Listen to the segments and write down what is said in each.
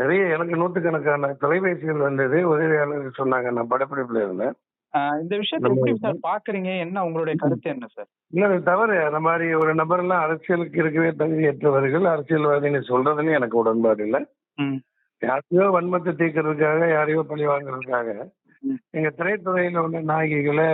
நிறைய எனக்கு நூற்றுக்கணக்கான தொலைபேசிகள் வந்தது. உதவியாளர் சொன்னாங்க நான் படப்பிடிப்புல இருந்தேன். இந்த விஷயத்தை எப்படி சார் பாக்குறீங்க? என்ன உங்களுடைய கருத்து என்ன சார்? இல்ல தவறு. அந்த மாதிரி ஒரு நபர்லாம் அரசியலுக்கு இருக்கவே தகுதியற்றவர்கள் அரசியல்வாதின்னு சொல்றதுலயும் எனக்கு உடன்பாடு இல்லை. யாரையோ வன்மத்தை தீர்க்கறதுக்காக யாரையோ பழி வாங்குறதுக்காக. எங்க திரைத்துறையில உள்ள நாயகிகளை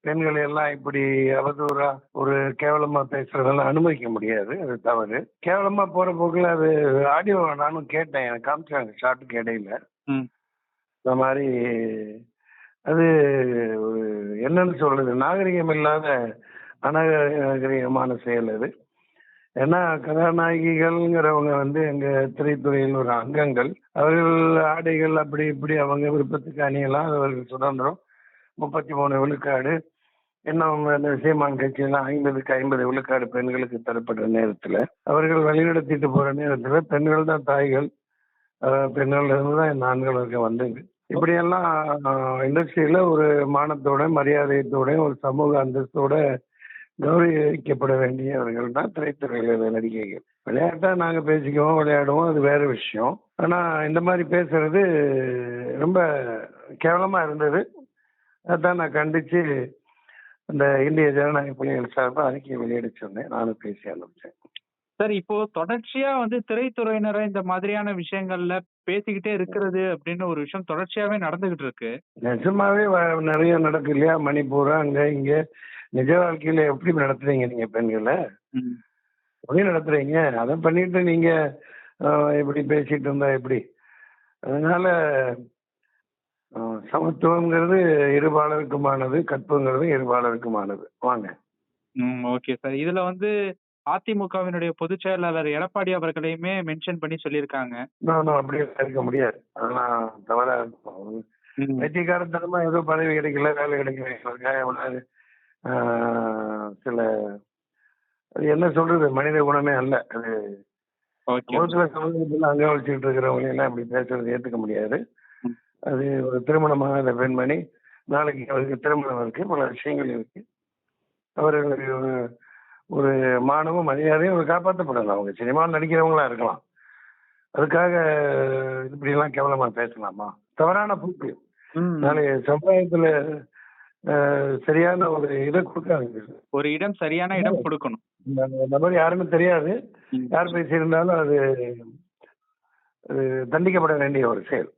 பெண்களை எல்லாம் இப்படி அவதூறா ஒரு கேவலமா பேசுறதெல்லாம் அனுமதிக்க முடியாது. அது தவறு. கேவலமா போற போக்குல அது ஆடியோ நானும் கேட்டேன். எனக்கு காமிச்சாங்க. ஷார்ட்டுக்கு இடையில. இந்த மாதிரி அது ஒரு என்னன்னு சொல்றது? நாகரிகம் இல்லாத அநாகரிகமான செயல் அது. ஏன்னா கதாநாயகிகள்ங்கிறவங்க வந்து எங்க திரைத்துறையில் ஒரு அங்கங்கள். அவர்கள் ஆடைகள் அப்படி இப்படி அவங்க விருப்பத்துக்கு அணியலாம். அவர்கள் சுதந்திரம். முப்பத்தி மூணு விழுக்காடு. இன்னும் சீமான் கட்சியெல்லாம் ஐம்பதுக்கு ஐம்பது விழுக்காடு பெண்களுக்கு தரப்படுற நேரத்தில் அவர்கள் வழிநடத்திட்டு போற நேரத்தில் பெண்கள் தான் தாய்கள் பெண்கள் இருந்து தான் இந்த ஆண்கள் வரைக்கும் வந்தது. இப்படியெல்லாம் இண்டஸ்ட்ரியில ஒரு மானத்தோட மரியாதையத்தோட ஒரு சமூக அந்தஸ்தோட கௌரவிக்கப்பட வேண்டியவர்கள் தான் திரைத்துறையில் நடிகைகள். விளையாட்டா நாங்க பேசிக்குவோம் விளையாடுவோம் அது வேற விஷயம். ஆனா இந்த மாதிரி பேசுறது ரொம்ப கேவலமா இருந்தது. அதான் நான் கண்டிச்சு அந்த இந்திய ஜனநாயக புலிகள் சார்பாக அறிக்கையை வெளியிட சொன்னேன். நானும் பேசி ஆரம்பிச்சேன் சார் இப்போ தொடர்ச்சியா வந்து திரைத்துறையினரை இந்த மாதிரியான விஷயங்கள்ல பேசிக்கிட்டே இருக்கிறது அப்படின்னு ஒரு விஷயம் தொடர்ச்சியாவே நடந்துகிட்டு இருக்கு. நிஜமாவே நிறைய நடக்கு இல்லையா? மணிப்பூர் அங்க இங்க. நிஜ வாழ்க்கையில எப்படி நடத்துறீங்க நீங்க பெண்களை. எப்படி நடத்துறீங்க? அதை பண்ணிட்டு நீங்க இப்படி பேசிட்டு இருந்தா எப்படி? அதனால சமத்துவம்ங்கிறது இருபாலருக்குமானது கற்புங்கிறது இருபாலருக்குமானது. வாங்க. ம் ஓகே சார். இதுல வந்து அதிமுகவினுடைய பொதுச் செயலாளர் எடப்பாடி அவர்களையுமே மென்ஷன் பண்ணி சொல்லியிருக்காங்க. அப்படி இருக்க முடியாது. அதெல்லாம் தவறா இருக்கும். வெற்றிக்காரத்தனமா ஏதோ பதவி கிடைக்கல வேலை கிடைக்கல. சில அது என்ன சொல்றது? மனித குணமே அல்ல. அது ஓகே. முகத்துல சமூகத்துல அங்க வச்சுக்கிட்டு இருக்கிறவங்க எல்லாம் இப்படி பேசுறது ஏத்துக்க முடியாது. அது ஒரு திருமணமாகாத பெண்மணி நாளைக்கு அவருக்கு திருமணம் இருக்கு பல விஷயங்கள் இருக்கு. அவர்களுடைய ஒரு- மானமும் மரியாதையும் அவர் காப்பாற்றப்படலாம் அவங்க சினிமாவில் நடிக்கிறவங்களா இருக்கலாம். அதுக்காக இப்படி எல்லாம் கேவலமா பேசலாமா? தவறான போக்கு. நாளைய சமுதாயத்துல சரியான ஒரு இதை கொடுக்காங்க ஒரு இடம் சரியான இடம் கொடுக்கணும். இந்த நபர் யாருன்னு தெரியாது. யார் பேசியிருந்தாலும் அது தண்டிக்கப்பட வேண்டிய ஒரு செயல்.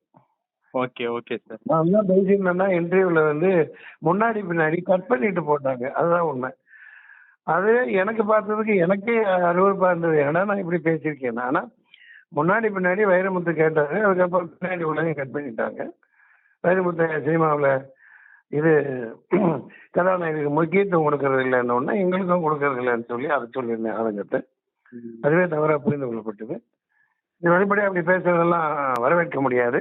ஓகே ஓகே சார் நான் தான் பேசியிருந்தேன்னா இன்டர்வியூல வந்து முன்னாடி பின்னாடி கட் பண்ணிட்டு போட்டாங்க. அதுதான் உண்மை. அது எனக்கு பார்த்ததுக்கு எனக்கே அருவருப்பா இருந்தது. ஏன்னா நான் இப்படி பேசியிருக்கேன் ஆனா முன்னாடி பின்னாடி வைரமுத்து கேட்டாரு. அதுக்கப்புறம் பின்னாடி உள்ளதையும் கட் பண்ணிட்டாங்க. வைரமுத்து சினிமாவில் இது கதாநாயகனுக்கு முக்கியத்துவம் கொடுக்கறது இல்லைன்னு ஒன்று எங்களுக்கும் கொடுக்கறது இல்லைன்னு சொல்லி அதை சொல்லியிருந்தேன் ஆளுங்கிட்ட அதுவே தவறா புரிந்து கொள்ளப்பட்டது. இது வெளிப்படையாக அப்படி பேசுறதெல்லாம் வரவேற்க முடியாது.